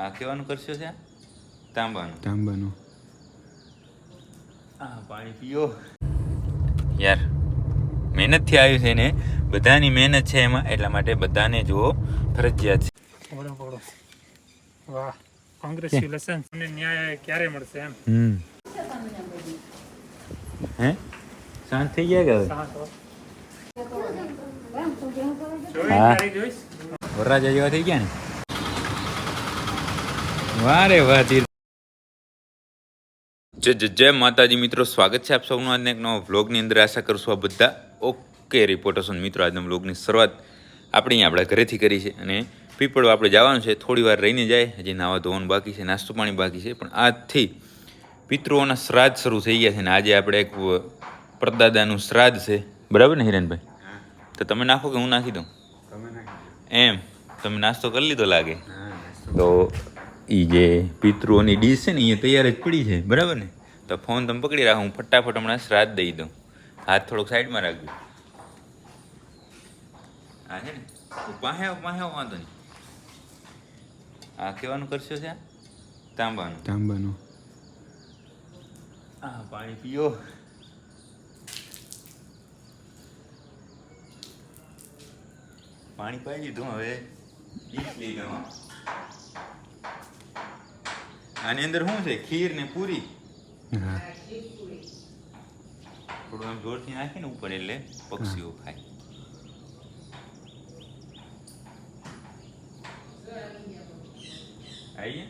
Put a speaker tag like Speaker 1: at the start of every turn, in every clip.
Speaker 1: આ કેવાનું કરશો છે? તાંબાનું.
Speaker 2: તાંબાનું.
Speaker 1: આ પાણી પીઓ. યાર મહેનતથી આવ્યું છે ને બધાની મહેનત છે એમાં એટલા માટે બધાને જુઓ ફરજિયાત છે.
Speaker 3: પકડો પકડો વાહ કોંગ્રેચ્યુલેશન તમને ન્યાય ક્યારે મળશે એમ?
Speaker 1: હમ. હે? શાંત થઈ ગયા કે હવે? વરરાજા જેવા થઈ ગયા ને? વાહ રે વાહ તીર. જય જય જય માતાજી મિત્રો સ્વાગત છે આપ સૌનું આજના એક નવા વ્લોગની અંદર. આશા કરશું આ બધા ઓકે રિપોર્ટર્સ મિત્રો આજના વ્લોગની શરૂઆત આપણે અહીંયા આપણા ઘરેથી કરી છે અને પીપળો આપણે જવાનું છે. થોડી વાર રહીને જાય હજી નાવા ધોવાનું બાકી છે નાસ્તો પાણી બાકી છે. પણ આજથી પિતૃઓના શ્રાદ્ધ શરૂ થઈ ગયા છે ને આજે આપણે એક પરદાદાનું શ્રાદ્ધ છે. બરાબર ને હિરેનભાઈ? તો તમે નાખો કે હું નાખી દઉં? એમ. તમે નાસ્તો કરી લીધો લાગે? તો એ જે પિતૃઓની ડીશ છે ને એ તૈયાર જ પડી છે. બરાબર ને? તો ફોન તમે પકડી રાખો હું ફટાફટ હમણાં શ્રાદ્ધ દઈ દઉં. હાથ થોડોક સાઈડમાં રાખજો. હા છે ને? પાસે પાસે વાંધો નહીં. આ કેવાનું કરશો છે? તાંબાનું.
Speaker 2: તાંબાનું.
Speaker 1: આ પાણી પીઓ. પાણી પાઈ લીધું હવે. ડીશ લઈ. આની અંદર શું છે? ખીર ને પૂરી? થોડું આમ જોરથી નાખીને ઉપર એટલે પક્ષીઓ ખાય. આવીએ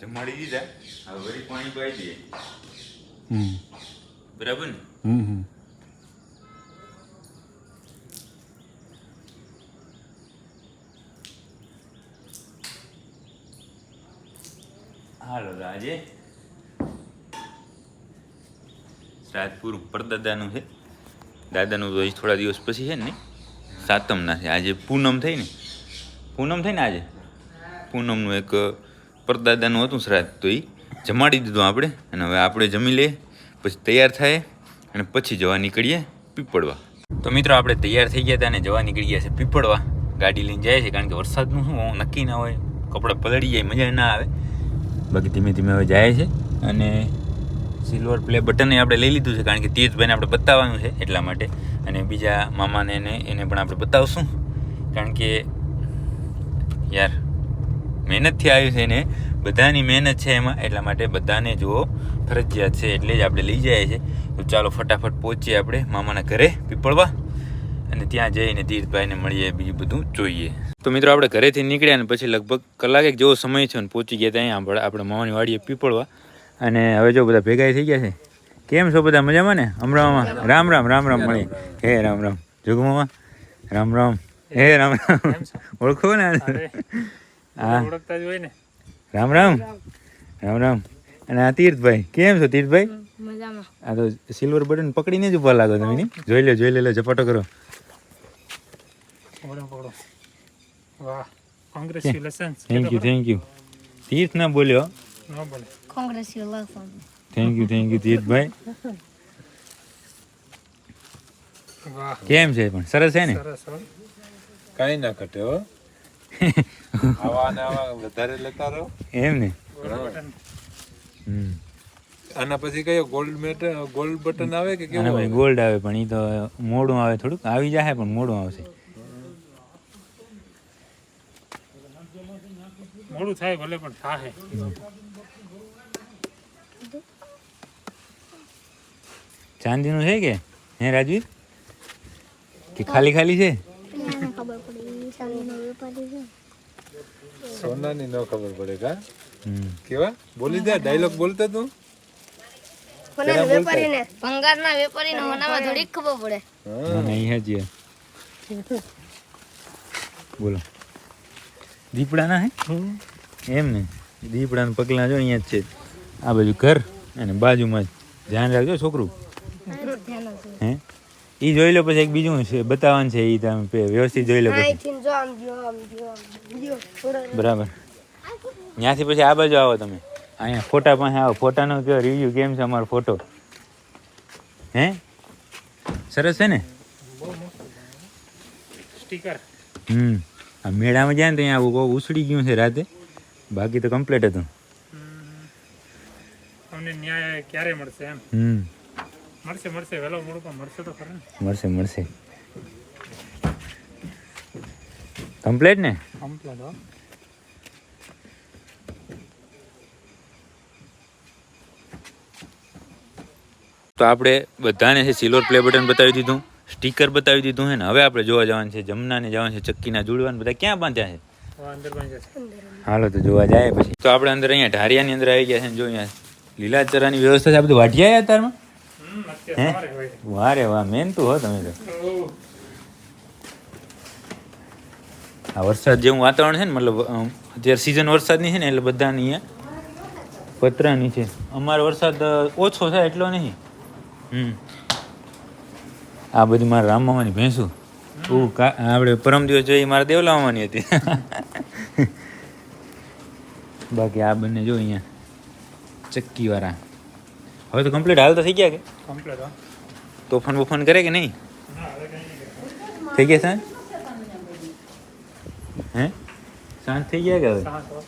Speaker 1: જમાડી દીધા. હવે વળી પાણી પાઈ દઈએ. બરાબર ને?
Speaker 2: હમ
Speaker 1: હાલો રાજે. રાજપુર પરદાદાનું છે. દાદાનું તો થોડા દિવસ પછી છે ને સાતમના છે. આજે પૂનમ થઈ ને? પૂનમ થઈ ને આજે? પૂનમનું એક પરદાદાનું હતું શ્રાદ્ધ, તો એ જમાડી દીધું આપણે. અને હવે આપણે જમી લઈએ, પછી તૈયાર થાય. અને પછી જવા નીકળીએ પીપળવા. તો મિત્રો, આપણે તૈયાર થઈ ગયા હતા અને જવા નીકળી ગયા છે પીપળવા. ગાડી લઈને જાય છે, કારણ કે વરસાદનું શું નક્કી ના હોય. કપડાં પલળી જાય, મજા ના આવે. બાકી ધીમે ધીમે હવે જાય છે. અને સિલ્વર પ્લે બટન આપણે લઈ લીધું છે, કારણ કે તેજભાઈને આપણે બતાવવાનું છે એટલા માટે. અને બીજા મામાને એને એને પણ આપણે બતાવશું. કારણ કે યાર, મહેનતથી આવ્યું છે ને બધાની મહેનત છે એમાં, એટલા માટે બધાને જુઓ, ફરજિયાત છે, એટલે જ આપણે લઈ જાય છે. તો ચાલો ફટાફટ પહોંચીએ આપણે મામાના ઘરે પીપળવા અને ત્યાં જઈને તીર્થભાઈને મળીએ બીજું બધું જોઈએ. તો મિત્રો આપણે ઘરેથી નીકળ્યા ને પછી લગભગ કલાક એક જેવો સમય છે ને પહોંચી ગયા ત્યાં આપણે આપણે મામાની વાડીએ પીપળવા. અને હવે જો બધા ભેગા થઈ ગયા છે. કેમ છો બધા? મજામાં ને? અમરામાં રામ રામ રામ રામ મળી હે રામ રામ. જોગમામાં રામ રામ. હે રામ રામ. ઓળખો ને હા.
Speaker 3: હોય ને.
Speaker 1: રામ રામ. રામ રામ. અને આ તીર્થભાઈ કેમ છો તીર્થભાઈ? આ તો સિલ્વર બટન પકડીને જ ઊભા લાગો તમે જોઈ લે જોઈ લે ઝપાટો કરો. Thank you thank you Tirth ના બોલ્યો?
Speaker 3: ન બોલે.
Speaker 4: Congratulation
Speaker 1: thank you thank you તીર્થભાઈ. કેમ છે પણ? સરસ છે ને?
Speaker 3: કઈ
Speaker 2: કાંઈ ના ઘટે હો. આવા ને આવા વધારે લેતા રહો.
Speaker 1: એમ ને?
Speaker 2: આના પછી કયો ગોલ્ડ મેટ ગોલ્ડ બટન આવે કે કેવું
Speaker 1: આવે? ગોલ્ડ આવે પણ એ તો મોડું આવે થોડુંક. આવી જાય પણ મોડું આવશે.
Speaker 3: મોડું થાય ભલે પણ થાય
Speaker 1: ચાંદીનું છે કે? હે રાજવીર? કે ખાલી ખાલી છે?
Speaker 4: સોના ની
Speaker 2: સોનાની ન ખબર પડે કા? કેવા? બોલી દે ડાયલોગ બોલતો તું.
Speaker 4: સોનાના વેપારીને? ભંગારના વેપારીને ખબર પડે.
Speaker 1: બોલો. દીપડાના હે? એમ ને? દીપડાના પગલા જો અહીંયા જ છે. આ બાજુ ઘર અને બાજુમાં જ. ધ્યાન રાખજો છોકરું. હે? એ જોઈ લો પછી એક બીજું છે બતાવવાનું છે એ તમે વ્યવસ્થિત જોઈ લો બરાબર. ત્યાંથી પછી આ બાજુ આવો તમે. અહીંયા ફોટા પાસે આવો. ફોટાનો કયો રિવ્યુ કેમ છે અમારો ફોટો? હે? સરસ છે ને?
Speaker 3: સ્ટીકર.
Speaker 1: હમ. આ મેળામાં જાય ને તો અહીંયા આવું ઉછળી ગયું છે રાતે. બાકી તો કમ્પ્લીટ હતું.
Speaker 3: અમને ન્યાય ક્યારે મળશે એમ?
Speaker 1: હમ.
Speaker 3: મળશે મળશે. વેલો મોડું પણ મળશે તો ખરું
Speaker 1: મળશે મળશે. કમ્પ્લીટ ને?
Speaker 3: કમ્પ્લીટ હો.
Speaker 1: તો આપણે બધાને છે સિલ્વર પ્લે બટન બતાવી દીધું સ્ટીકર બતાવી દીધું છે ને હવે આપણે જોવા જવાનું છે જમનાને જવાનું છે ચક્કીના જુડવાને બધા ક્યાં બાંધ્યા છે? હાલો તો જોવા જાય પછી. તો આપણે અંદર અહીંયા ઢારિયાની અંદર આવી ગયા છે ને જો અહીંયા લીલાચરાની વ્યવસ્થા છે આ બધું વાઢિયા
Speaker 3: અત્યારે
Speaker 1: હે?
Speaker 3: વારે
Speaker 1: વાહ મેન તું હો તમે તો. આ વરસાદ જેવું વાતાવરણ છે ને મતલબ અત્યારે સિઝન વરસાદની છે ને એટલે બધાની અહીંયા પતરાની છે. અમારો વરસાદ ઓછો થાય એટલો નહીં. આ બધી મારા રામમામાની ભેંસું? હું કા આપણે પરમ દિવસ જોઈ મારા દેવલા મામાની હતી. બાકી આ બંને જો અહીંયા ચક્કીવાળા. હવે તો કમ્પ્લીટ હાલ તો થઈ ગયા કે?
Speaker 3: કમ્પ્લેટ હો.
Speaker 1: તોફાન બોફાન કરે કે નહીં?
Speaker 3: ના હવે કઈ નહીં
Speaker 1: થઈ ગયા સાંજ? હે? સાંજ થઈ ગયા કે હવે?
Speaker 3: સાત હો.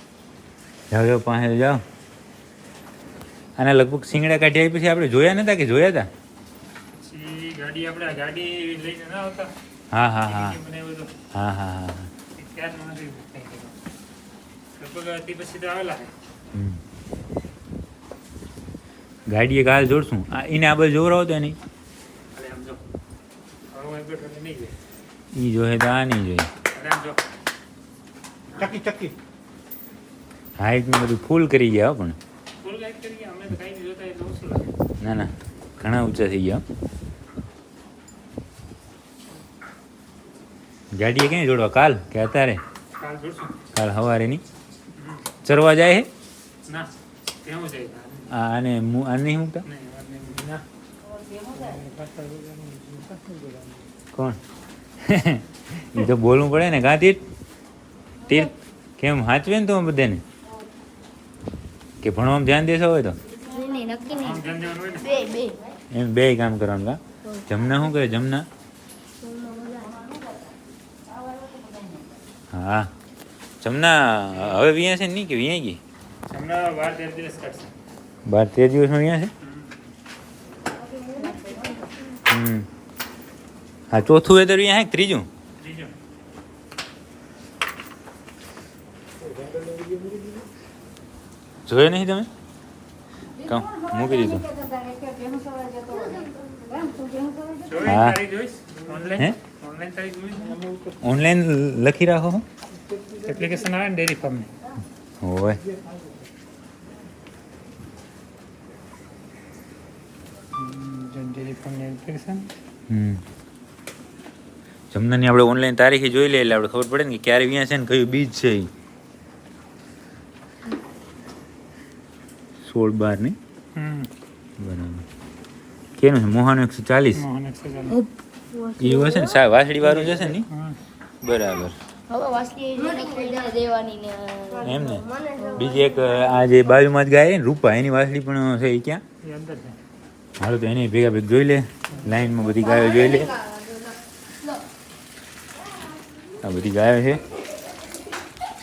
Speaker 1: જાઓ જાઓ પાસે જાઓ. અને લગભગ સિંગડા કાઢી આવી પછી આપણે જોયા નતા કે જોયા હતા
Speaker 3: ગાડી આપણે ગાડી લઈને ના આવતા.
Speaker 1: હા હા હા. હા હા હા. ગાડીએ કાલ જોડશું. એને આ બધું જોવરાવો તો નહીં
Speaker 3: અરે આમ જો. હવે હું બેઠો એટલે નહીં જાય
Speaker 1: એ જોહે તો આ નહીં જોઈએ.
Speaker 3: ચકી ચકી
Speaker 1: બધું ફૂલ કરી ગયા હો પણ. ના ના ઘણા ઊંચા થઈ ગયા. ગાડીએ ક્યાં જોડવા? કાલ કે અત્યારે?
Speaker 3: કાલ
Speaker 1: સવારે ની ચરવા જાય હે? આને આને નહીં મૂકતા? કોણ? એ તો બોલવું પડે ને કાં તીર તીર કેમ સાચવે ને તો બધાને? કે ભણવામાં ધ્યાન દેશો હોય તો?
Speaker 4: નહીં, નહીં, નક્કી નહીં.
Speaker 3: આમ ધ્યાન દેવાનું હોય ને?
Speaker 4: બે બે.
Speaker 1: એમ બે કામ કરવાનું કા? જમના શું કરે? જમના? હા. જમના હવે વિયા છે ને નહીં કે વિયા ગઈ?
Speaker 3: હમણાં બાર તેર દિવસ કાઢશે.
Speaker 1: બાર તેર દિવસમાં વિયા છે? હમ. હા ચોથું વેતર વિયા હે કે ત્રીજું?
Speaker 3: ત્રીજો.
Speaker 1: જોયો નહીં તમે? કહું મૂકી દીધું. હા.
Speaker 3: ઓનલાઈન
Speaker 1: લખી રાખો
Speaker 3: એપ્લિકેશન આવે ને ડેરી ફાર્મની
Speaker 1: હોય. જમનાની આપણે ઓનલાઈન તારીખે જોઈ લઈએ એટલે આપણે ખબર પડે ને કે ક્યારે વ્યાં છે ને કયું બીજ છે ઈ. સોળ બાર ને?
Speaker 3: હમ.
Speaker 1: બરાબર. કેનું છે? મોહાનું એકસો ચાલીસ. એ હશે ને સા વાસળી વાળું જશે ને બરાબર. એમ ને? બીજી એક આ જે બાજુમાં જ ગાય ને રૂપા એની વાસળી પણ છે એ ક્યાં?
Speaker 3: એ અંદર છે.
Speaker 1: હાલો તો એને ભેગા ભેગ જોઈ લે. લાઈનમાં બધી ગાયો જોઈ લે. આ બધી ગાયો છે.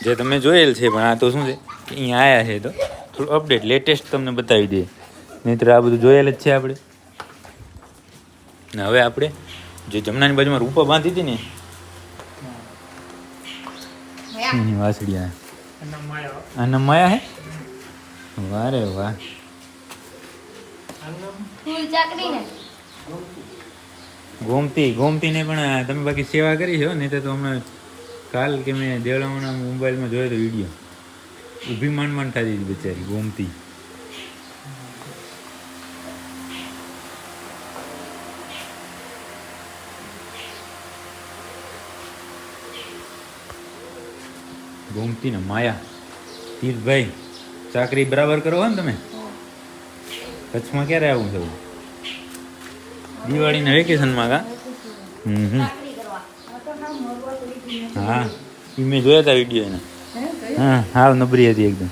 Speaker 1: જે તમે જોયેલ છે પણ આ તો શું છે? અહીંયા આવ્યા છે તો. થોડું અપડેટ લેટેસ્ટ તમને બતાવી દઈએ. નહીંતર આ બધું જોયેલ જ છે આપણે. ને હવે આપણે જે જમનાની બાજુમાં રૂપા બાંધી હતી ને એની વાસળી
Speaker 3: માયા.
Speaker 1: આના માયા હે? વારે વાહ.
Speaker 4: ગોમતી
Speaker 1: ગોમતી ને પણ તમે બાકી સેવા કરી છો નહીં તો હમણાં કાલ કે મેં દેવળામાં મોબાઈલમાં જોયો તો વીડિયો. ઊભી માંડ માંડ હતી બિચારી ગોમતી. ગોમતી ને માયા. તીર્થભાઈ ચાકરી બરાબર કરો ને તમે? કચ્છમાં ક્યારે આવું છે? દિવાળીના વેકેશનમાં કા? હમ હમ. હા મેં જોયા હતા વીડિયો એના હા હાવ નબળી હતી એકદમ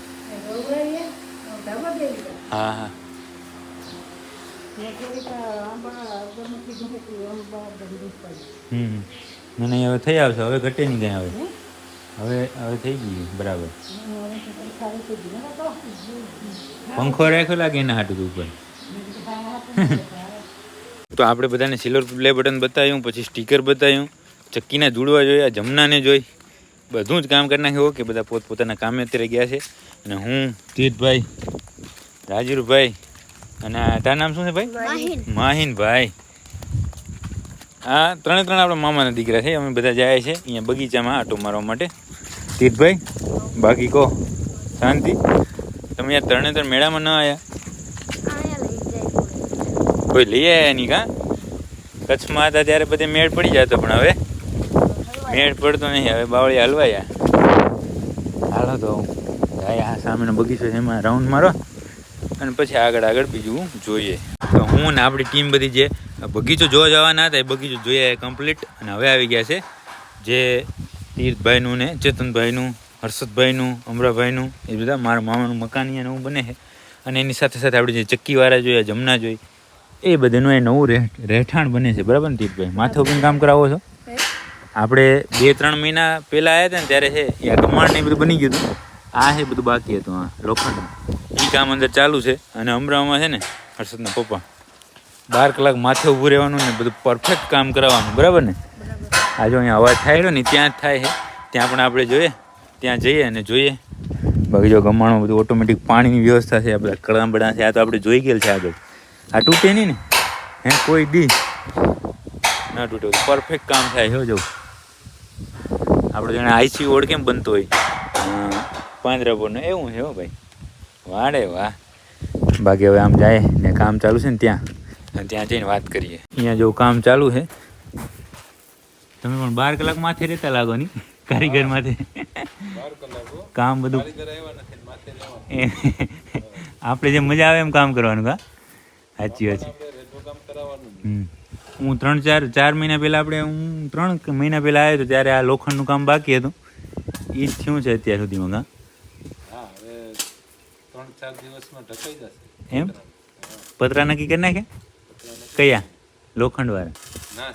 Speaker 1: હા હા હમ મને હવે થઈ આવશે હવે ઘટે નહીં ગયા હવે હવે હવે થઈ ગયું બરાબર પંખો રાખ્યો લાગે એના હાટું ઉપર તો આપણે બધાને સિલ્વર પ્લે બટન બતાવ્યું, પછી સ્ટીકર બતાવ્યું, ચક્કીના જોડવા જોયા, જમનાને જોઈ. બધું જ કામ કરી નાખ્યું કે બધા પોતપોતાના કામે અત્યારે ગયા છે. અને હું તીર્થભાઈ રાજુરભાઈ અને તારું નામ શું છે ભાઈ?
Speaker 4: માહિન.
Speaker 1: માહિનભાઈ. આ ત્રણે ત્રણ આપણા મામાના દીકરા છે અમે બધા જાય છે અહીંયા બગીચામાં આટો મારવા માટે. તીર્થભાઈ બાકી કહો શાંતિ? તમે યાર ત્રણે ત્રણ મેળામાં ન આવ્યા કોઈ લઈ આવ્યા નહીં કા? કચ્છમાં હતા ત્યારે બધે મેળ પડી જતો પણ હવે. મેળ પડતો નહીં. હવે બાવળી હલવાયા. હાલો તો જાય આ સામેનો બગીચો છે એમાં રાઉન્ડ મારો. અને પછી આગળ આગળ બીજું જોઈએ. તો હું ને આપણી ટીમ બધી જે બગીચો જોવા જવાના હતા, એ બગીચો જોઈએ કમ્પ્લીટ અને હવે આવી ગયા છે જે તીર્થભાઈનું ને ચેતનભાઈનું, હર્ષદભાઈનું, અમરાભાઈનું, એ બધા મારા મામાનું મકાન અહીંયા નવું બને છે. અને એની સાથે સાથે આપણે જે ચક્કીવાળા જોઈએ જમના જોઈ, એ બધાનું એ નવું રહે રહેઠાણ બને છે. બરાબર ને તીર્થભાઈ? માથે ઉભીને કામ કરાવો છો? આપણે બે ત્રણ મહિના પહેલાં આવ્યા હતા ને ત્યારે છે એ આ કમાણ ને બધું બની ગયું હતું. આ છે બધું બાકી હતું આ લોખંડ. એ કામ અંદર ચાલુ છે અને અમરામાં છે ને હર્ષદના પપ્પા બાર કલાક માથે ઊભું રહેવાનું ને બધું પરફેક્ટ કામ કરાવવાનું બરાબર ને? આ જો અહીંયા અવાજ થાય ને ત્યાં જ થાય છે. ત્યાં પણ આપણે જોઈએ ત્યાં જઈએ અને જોઈએ. બાકી જો ગમાણું બધું ઓટોમેટિક પાણીની વ્યવસ્થા છે આ બધા કળાંબડા છે આ તો આપણે જોઈ ગયેલ છે આગળ. આ તૂટે નહીં ને હે કોઈ દી ના તૂટે પરફેક્ટ કામ થાય છે જો. આપણે જાણે આઈસી ઓડ કેમ બનતો હોય? પાંજરાપોરનો એવું છે હો ભાઈ. વાડે વાહ. બાકી હવે આમ જાય ને કામ ચાલુ છે ને ત્યાં. ત્યાં જઈને વાત કરીએ. અહીંયા જો કામ ચાલુ છે. તમે પણ બાર કલાક માથે રહેતા લાગો ની? કારીગર માથે કામ બધું આપણે જે મજા આવે એમ કામ કરવાનું કા? સાચી વાત છે. હમ. હું ત્રણ ચાર ચાર મહિના પહેલાં આપણે હું ત્રણ મહિના પહેલાં આવ્યો હતો ત્યારે આ લોખંડનું કામ બાકી હતું. એ જ થયું છે અત્યાર સુધીમાં કા? એમ? પતરા નક્કી કરી નાખે કયા? લોખંડવાળા?
Speaker 2: વાળા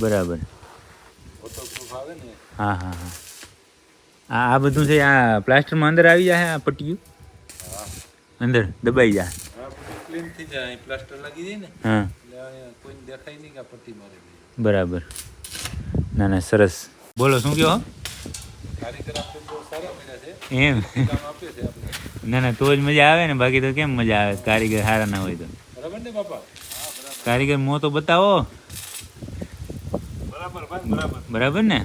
Speaker 1: બરાબર. હા હા હા. આ આ બધું છે આ પ્લાસ્ટરમાં અંદર આવી જાય આ પટ્ટીયું? અંદર દબાઈ જાય.
Speaker 2: પ્લાસ્ટર લાગી જાય ને.
Speaker 1: હા.
Speaker 2: કોઈને દેખાય નહીં કે પટ્ટી મારેલી
Speaker 1: બરાબર. ના ના સરસ. બોલો શું કહો? એમ? ના ના તો જ મજા આવે ને બાકી તો કેમ મજા આવે? કારીગર સારા ના હોય તો.
Speaker 2: બરાબર ને બાપા?
Speaker 1: કારીગર મો તો બતાવો.
Speaker 2: બરાબર ભાઈ બરાબર.
Speaker 1: બરાબર ને?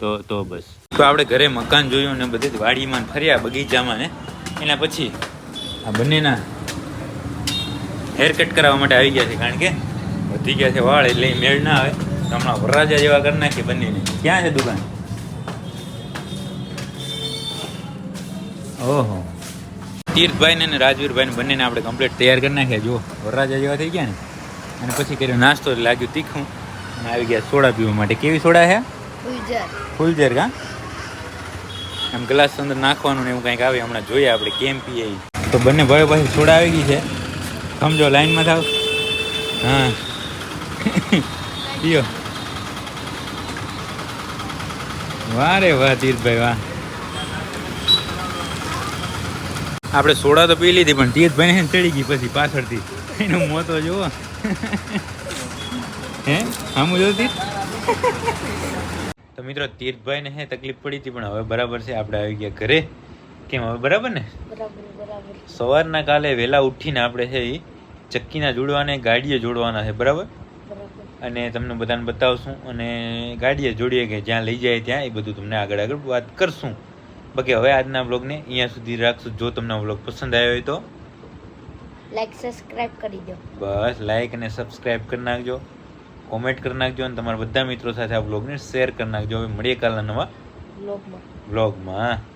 Speaker 1: તો તો બસ. તો આપણે ઘરે મકાન જોયું ને બધી જ વાડીમાં ફર્યા બગીચામાં ને. એના પછી આ બંનેના હેર કટ કરાવવા માટે આવી ગયા છે કારણ કે વધી ગયા છે વાળ એટલે મેળ ના આવે. તો હમણાં વરરાજા જેવા કરી નાખીએ બંનેને. ક્યાં છે દુકાન? ઓહો. તીર્થભાઈ ને અને રાજવીરભાઈ ને બંનેને આપણે કમ્પ્લીટ તૈયાર કરી નાખ્યા. જો વરરાજા જેવા થઈ ગયા ને. અને પછી કર્યો નાસ્તો લાગ્યું તીખું. અને આવી ગયા સોડા પીવા માટે. કેવી સોડા છે?
Speaker 4: ગુજર
Speaker 1: ફૂલ ઝેર કા? એમ ગ્લાસ અંદર નાખવાનું ને એવું કંઈક આવે હમણાં જોઈએ આપણે કેમ પીએ તો બંને ભાઈ પાસે સોડા આવી ગઈ છે. સમજો, લાઈનમાં થાવ. હા. પીઓ. વાહ રે વાહ તીર્થભાઈ વાહ. આપણે સોડા તો પી લીધી, પણ તીર્થભાઈ ને ચડી ગઈ પછી પાછળથી. એનું મોતો જુઓ હે? આમ જોતી તો મિત્રો તીર્થભાઈને હે તકલીફ પડી હતી, પણ હવે બરાબર છે, આપણે આવી ગયા ઘરે. કેમ, હવે બરાબર ને?
Speaker 4: બરાબર.
Speaker 1: સવારના કાલે વહેલા ઉઠીને આપણે છે એ ચક્કીના જોડવાને ગાડીએ જોડવાના છે બરાબર? અને તમને બધાને બતાવશું અને ગાડીએ જોડીએ કે જ્યાં લઈ જાય ત્યાં એ બધું તમને આગળ આગળ વાત કરશું. બાકી હવે આજના બ્લોગને અહીંયા સુધી રાખશું. જો તમને બ્લોગ પસંદ આવ્યો હોય તો?
Speaker 4: લાઈક સબસ્ક્રાઇબ કરી દો.
Speaker 1: બસ લાઈક અને સબસ્ક્રાઇબ કરી નાખજો. કોમેન્ટ કરી નાખજો અને તમારા બધા મિત્રો સાથે આ બ્લોગને શેર કરી નાખજો. હવે મળીએ કાલના નવા
Speaker 4: બ્લોગમાં
Speaker 1: બ્લોગમાં